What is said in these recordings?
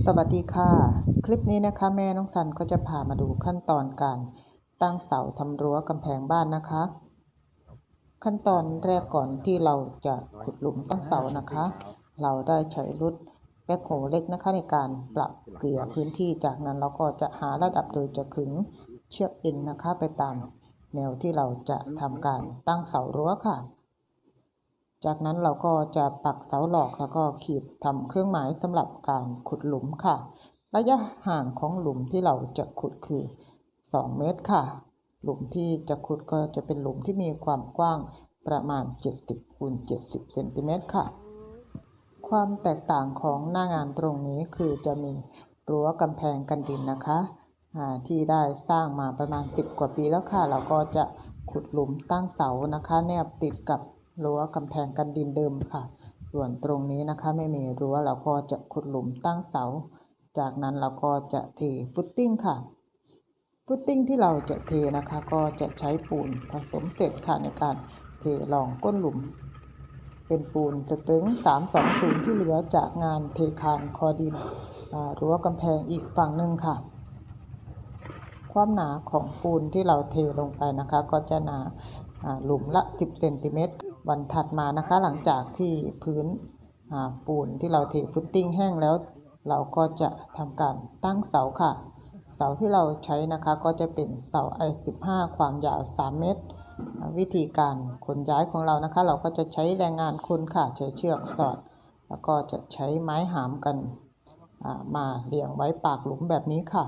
สวัสดีค่ะ คลิปนี้นะคะ แม่น้องสันก็จะพามาดูขั้นตอนการตั้งเสาทำรั้วกำแพงบ้านนะคะ ขั้นตอนแรกก่อนที่เราจะขุดหลุมตั้งเสานะคะ เราได้ใช้รุดแบคโฮเล็กนะคะในการปรับเกลี่ยพื้นที่จากนั้นเราก็จะหาระดับโดยจะขึงเชือกเอ็นนะคะ ไปตามแนวที่เราจะทำการตั้งเสารั้วค่ะ จากนั้นเราก็จะปักเสาหลอกแล้วก็ขีดทำเครื่องหมายสำหรับการขุดหลุมค่ะ ระยะห่างของหลุมที่เราจะขุดคือ 2 เมตรค่ะ หลุมที่จะขุดก็จะเป็นหลุมที่มีความกว้างประมาณ 70คูณ70เซนติเมตรค่ะ ความแตกต่างของหน้างานตรงนี้คือจะมีรั้วกำแพงกันดินนะคะที่ได้สร้างมาประมาณ 10 กว่าปีแล้วค่ะ เราก็จะขุดหลุมตั้งเสานะคะ แนบติดกับ รั้วกำแพงกันดินเดิมค่ะ ส่วนตรงนี้นะคะไม่มีรั้วเราก็จะขุดหลุมตั้งเสา จากนั้นเราก็จะเทฟุตติ้งค่ะ ฟุตติ้งที่เราจะเทนะคะก็จะใช้ปูนผสมเสร็จค่ะในการเทรองก้นหลุม เป็นปูนสเต็ง320ที่เหลือจากงานเทคานคอดินรั้วกำแพงอีกฝั่งหนึ่งค่ะ ความหนาของปูนที่เราเทลงไปนะคะ ก็จะหนาอ่าหลุมละ 10เซนติเมตร วันถัดมานะคะหลังจากที่พื้นปูนที่เราเทฟุตติ้งแห้งแล้ว เราก็จะทำการตั้งเสาค่ะ เสาที่เราใช้นะคะก็จะเป็นเสา I15 ความยาว 3 เมตร วิธีการขนย้ายของเรานะคะ เราก็จะใช้แรงงานคนค่ะใช้เชือกสอด แล้วก็จะใช้ไม้หามกันมาเรียงไว้ปากหลุมแบบนี้ค่ะ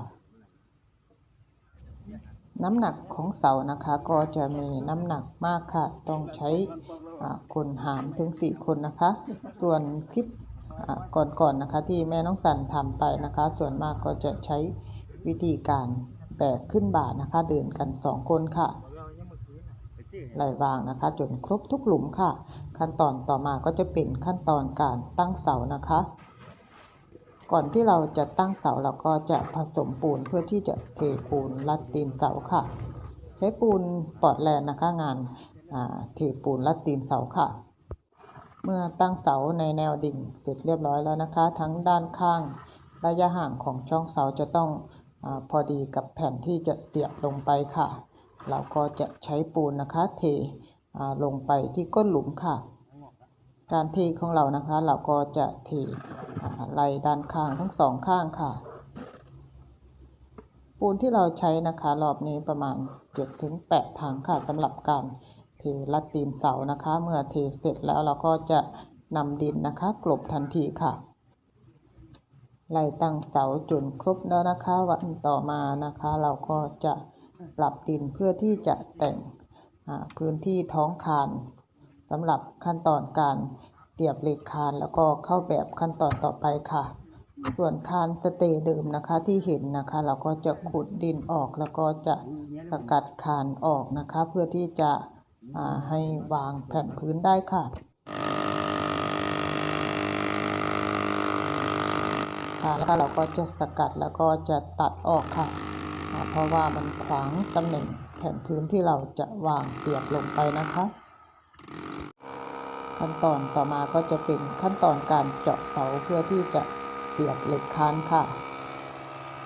น้ำหนักของเสานะคะก็จะมีน้ำหนักมากค่ะ ต้องใช้คนหามถึง 4 คนนะคะ ส่วนคลิปก่อนๆนะคะที่แม่น้องสันทำไปนะคะ ส่วนมากก็จะใช้วิธีการแบกขึ้นบ่านะคะ เดินกัน 2 คนค่ะไหลวางนะคะ จนครบทุกหลุมค่ะ ขั้นตอนต่อมาก็จะเป็นขั้นตอนการตั้งเสานะคะ ก่อนที่เราจะตั้งเสาเราก็จะผสมปูนเพื่อที่จะเทปูนลัดตีนเสาค่ะ ใช้ปูนปอดแลนนะคะงานเทปูนลัดตีนเสาค่ะ เมื่อตั้งเสาในแนวดิ่งเสร็จเรียบร้อยแล้วนะคะ ทั้งด้านข้างระยะห่างของช่องเสาจะต้องอพอดีกับแผ่นที่จะเสียบลงไปค่ะ เราก็จะใช้ปูนนะคะเทลงไปที่ก้นหลุมค่ะ การเทของเรานะคะ เราก็จะเท อ่าไหลด้านข้างทั้งสองข้างค่ะ ปูนที่เราใช้นะคะ รอบนี้ประมาณ7ถึง8ถังค่ะสำหรับการเทลัดตีนเสานะคะ เมื่อเทเสร็จแล้วเราก็จะนำดินนะคะกลบทันทีค่ะไล่ตั้งเสาจนครบแล้วนะคะ วันต่อมานะคะ เราก็จะปรับดินเพื่อที่จะแต่งพื้นที่ท้องคานสำหรับขั้นตอนการ เสียบเหล็กคานแล้วก็เข้าแบบขั้นตอนต่อไปค่ะ ส่วนคานสเตย์เดิมนะคะที่เห็นนะคะ เราก็จะขุดดินออกแล้วก็จะสกัดคานออกนะคะ เพื่อที่จะให้วางแผ่นพื้นได้ค่ะค่ะแล้วก็เราก็จะสกัดแล้วก็จะตัดออกค่ะ เพราะว่ามันขวางตำแหน่งแผ่นพื้นที่เราจะวางเสียบลงไปนะคะ ขั้นตอนต่อมาก็จะเป็นขั้นตอนการเจาะเสาเพื่อที่จะเสียบเหล็กคานค่ะ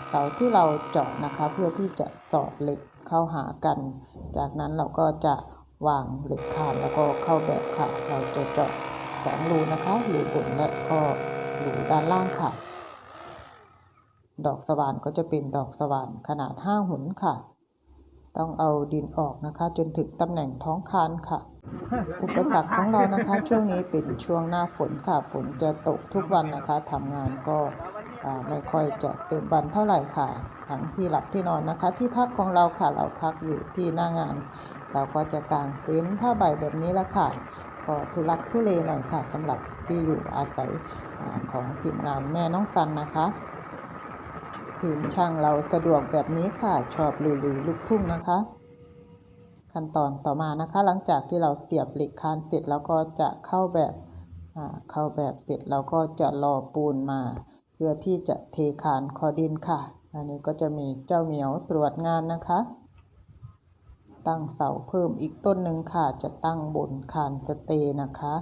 เสาที่เราเจาะนะคะเพื่อที่จะสอดเหล็กเข้าหากัน จากนั้นเราก็จะวางเหล็กคานแล้วก็เข้าแบบค่ะ เราจะเจาะสองรูนะคะรูบนและก็รูด้านล่างค่ะ ดอกสว่านก็จะเป็นดอกสว่านขนาดห้าหุนค่ะ ต้องเอาดินออกนะคะ จนถึงตำแหน่งท้องคานค่ะ อุปสรรคของเรานะคะ ช่วงนี้เป็นช่วงหน้าฝนค่ะฝนจะตกทุกวันนะคะทำงานก็ไม่ค่อยจะเต็มวันเท่าไหร่ค่ะทั้งที่หลับที่นอนนะคะ ที่พักของเราค่ะเราพักอยู่ที่หน้างาน เราก็จะกางเต็นท์ผ้าใบแบบนี้ละค่ะก็ทุลักทุเลหน่อยค่ะสำหรับที่อยู่อาศัยอของทีมงานแม่น้องสันนะคะทีมช่างเราสะดวกแบบนี้ค่ะ ชอบลุยๆลูกทุ่งนะคะ ขั้นตอนต่อมานะคะ หลังจากที่เราเสียบเหล็กคานเสร็จแล้วก็จะเข้าแบบเข้าแบบเสร็จเราก็จะรอปูนมา เพื่อที่จะเทคานคอดินค่ะ อันนี้ก็จะมีเจ้าเหมียวตรวจงานนะคะ ตั้งเสาเพิ่มอีกต้นหนึ่งค่ะ จะตั้งบนคานสเตย์นะคะ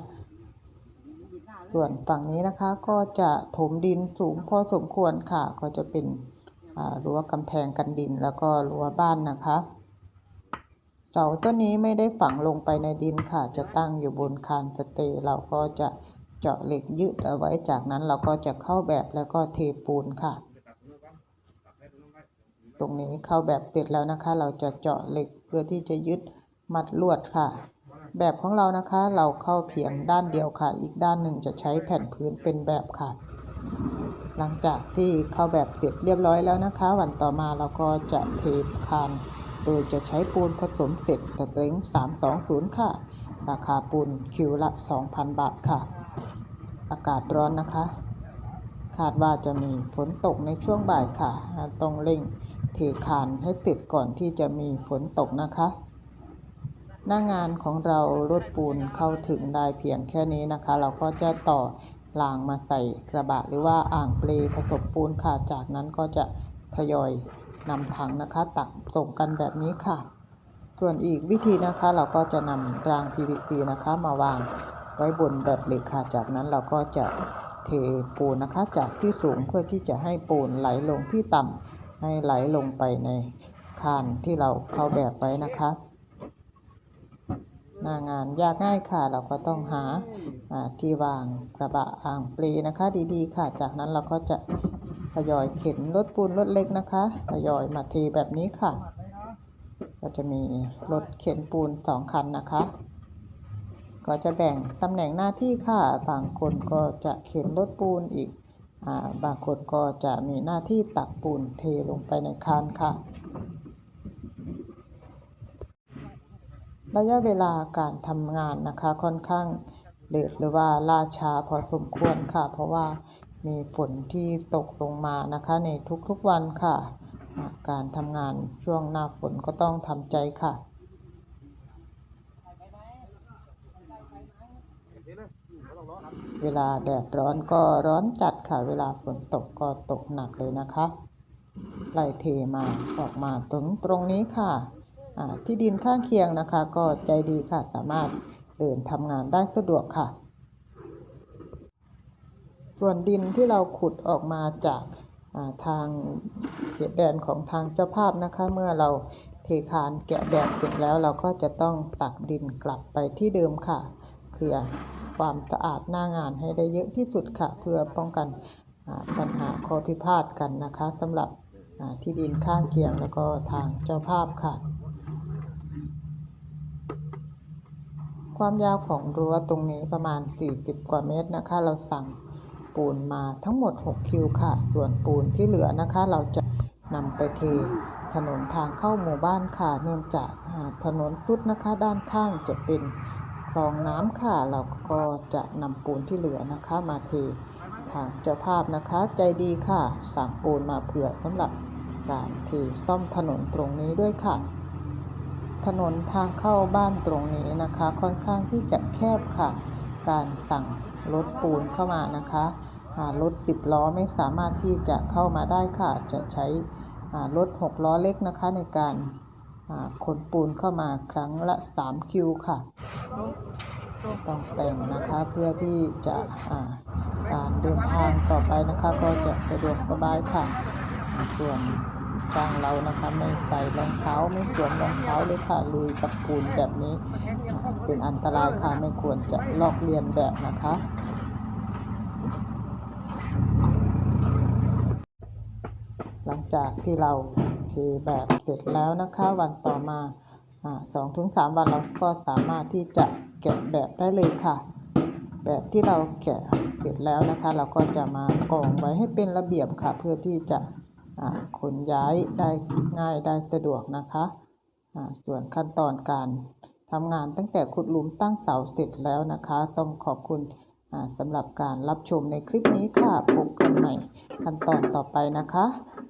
ส่วนฝั่งนี้นะคะก็จะถมดินสูงพอสมควรค่ะ ก็จะเป็นรั้วกำแพงกันดินแล้วก็รั้วบ้านนะคะ เสาต้นนี้ไม่ได้ฝังลงไปในดินค่ะ จะตั้งอยู่บนคานสเตย์เราก็จะเจาะเหล็กยึดเอาไว้จากนั้นเราก็จะเข้าแบบแล้วก็เทปูนค่ะ ตรงนี้เข้าแบบเสร็จแล้วนะคะ เราจะเจาะเหล็กเพื่อที่จะยึดมัดลวดค่ะ แบบของเรานะคะเราเข้าเพียงด้านเดียวค่ะ อีกด้านหนึ่งจะใช้แผ่นพื้นเป็นแบบค่ะ หลังจากที่เข้าแบบเสร็จเรียบร้อยแล้วนะคะ วันต่อมาเราก็จะเทคาน โดยจะใช้ปูนผสมเสร็จสเปริง320 ค่ะ ราคาปูนคิวละ 2,000 บาทค่ะ อากาศร้อนนะคะ คาดว่าจะมีฝนตกในช่วงบ่ายค่ะ ต้องเร่งเทคานให้เสร็จก่อนที่จะมีฝนตกนะคะ หน้างานของเรารถปูนเข้าถึงได้เพียงแค่นี้นะคะ เราก็จะต่อรางมาใส่กระบะหรือว่าอ่างเปลผสมปูนค่ะ จากนั้นก็จะทยอย นำถังนะคะตักส่งกันแบบนี้ค่ะ ส่วนอีกวิธีนะคะเราก็จะนำราง PVC นะคะมาวางไว้บนแบบเหล็กค่ะ จากนั้นเราก็จะเทปูนนะคะจากที่สูงเพื่อที่จะให้ปูนไหลลงที่ต่ำให้ไหลลงไปในคานที่เราเข้าแบบไว้นะคะหน้างานยากง่ายค่ะ เราก็ต้องหาที่วางกระบะอ่างเปลนะคะ ดีๆ ค่ะ จากนั้นเราก็จะ ทยอยเข็นรถปูนรถเล็กนะคะทยอยมาเทแบบนี้ค่ะ ก็จะมีรถเข็นปูนสองคันนะคะ ก็จะแบ่งตำแหน่งหน้าที่ค่ะ บางคนก็จะเข็นรถปูนอีกอ่าบางคนก็จะมีหน้าที่ตักปูนเทลงไปในคานค่ะ ระยะเวลาการทำงานนะคะค่อนข้างเลทหรือว่าล่าช้าพอสมควรค่ะ เพราะว่า มีฝนที่ตกลงมานะคะ ในทุกๆวันค่ะ การทำงานช่วงหน้าฝนก็ต้องทำใจค่ะเวลาแดดร้อนก็ร้อนจัดค่ะ เวลาฝนตกก็ตกหนักเลยนะคะไหลเทมาออกมาตรงตรงนี้ค่ะ ที่ดินข้างเคียงนะคะ ก็ใจดีค่ะ สามารถเดินทำงานได้สะดวกค่ะ ส่วนดินที่เราขุดออกมาจากาทางเขตแดนของทางเจ้าภาพนะคะ เมื่อเราเทคานแกะแบบเสร็จแล้วเราก็จะต้องตักดินกลับไปที่เดิมค่ะเคลียร์ความสะอาดหน้างานให้ได้เยอะที่สุดค่ะ เพื่อป้องกันปัญหาข้อพิพาทกันนะคะสำหรับที่ดินข้างเคียงแล้วก็ทางเจ้าภาพค่ะ ความยาวของรั้วตรงนี้ประมาณ 40 กว่าเมตรนะคะ เราสั่ง ปูนมาทั้งหมด 6 คิวค่ะ ส่วนปูนที่เหลือนะคะ เราจะนำไปเทถนนทางเข้าหมู่บ้านค่ะ เนื่องจากถนนสุดนะคะ ด้านข้างจะเป็นคลองน้ำค่ะ เราก็จะนำปูนที่เหลือนะคะ มาเททางเจ้าภาพนะคะ ใจดีค่ะ สั่งปูนมาเผื่อสำหรับการเทซ่อมถนนตรงนี้ด้วยค่ะ ถนนทางเข้าบ้านตรงนี้นะคะ ค่อนข้างที่จะแคบค่ะ การสั่งรถปูนเข้ามานะคะ รถสิบล้อไม่สามารถที่จะเข้ามาได้ค่ะ จะใช้รถหกล้อเล็กนะคะในการขนปูนเข้ามาครั้งละ 3 คิวค่ะต้องแต่งนะคะเพื่อที่จะการเดินทางต่อไปนะคะก็จะสะดวกสบายค่ะ ส่วนทางเรานะคะไม่ใส่รองเท้าไม่สวมรองเท้าเลยค่ะลุยกับปูนแบบนี้ เป็นอันตรายค่ะไม่ควรจะลอกเลียนแบบนะคะ หลัง จากที่เราเทแบบเสร็จแล้วนะคะ วันต่อมาสองถึงสามวันเราก็สามารถที่จะแกะแบบได้เลยค่ะ แบบที่เราแกะเสร็จแล้วนะคะ เราก็จะมากองไว้ให้เป็นระเบียบค่ะ เพื่อที่จะขนย้ายได้ง่ายได้สะดวกนะคะส่วนขั้นตอนการทำงานตั้งแต่ขุดหลุมตั้งเสาเสร็จแล้วนะคะ ต้องขอบคุณสำหรับการรับชมในคลิปนี้ค่ะพบกันใหม่ขั้นตอนต่อไปนะคะ